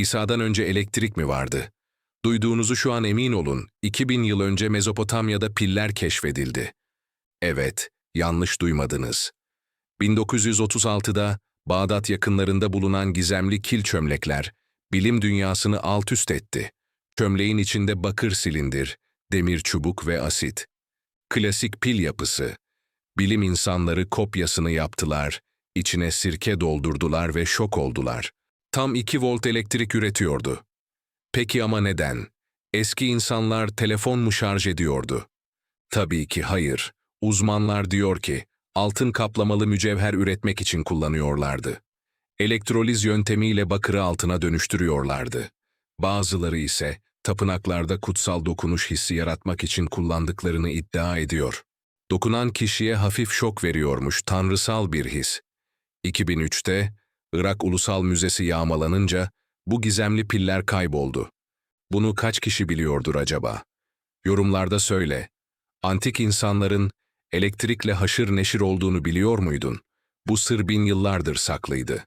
İsa'dan önce elektrik mi vardı? Duyduğunuzu şu an emin olun, 2000 yıl önce Mezopotamya'da piller keşfedildi. Evet, yanlış duymadınız. 1936'da Bağdat yakınlarında bulunan gizemli kil çömlekler, bilim dünyasını alt üst etti. Çömleğin içinde bakır silindir, demir çubuk ve asit. Klasik pil yapısı. Bilim insanları kopyasını yaptılar, içine sirke doldurdular ve şok oldular. Tam 2 volt elektrik üretiyordu. Peki ama neden? Eski insanlar telefon mu şarj ediyordu? Tabii ki hayır. Uzmanlar diyor ki, altın kaplamalı mücevher üretmek için kullanıyorlardı. Elektroliz yöntemiyle bakırı altına dönüştürüyorlardı. Bazıları ise tapınaklarda kutsal dokunuş hissi yaratmak için kullandıklarını iddia ediyor. Dokunan kişiye hafif şok veriyormuş tanrısal bir his. 2003'te Irak Ulusal Müzesi yağmalanınca bu gizemli piller kayboldu. Bunu kaç kişi biliyordur acaba? Yorumlarda söyle. Antik insanların elektrikle haşır neşir olduğunu biliyor muydun? Bu sır bin yıllardır saklıydı.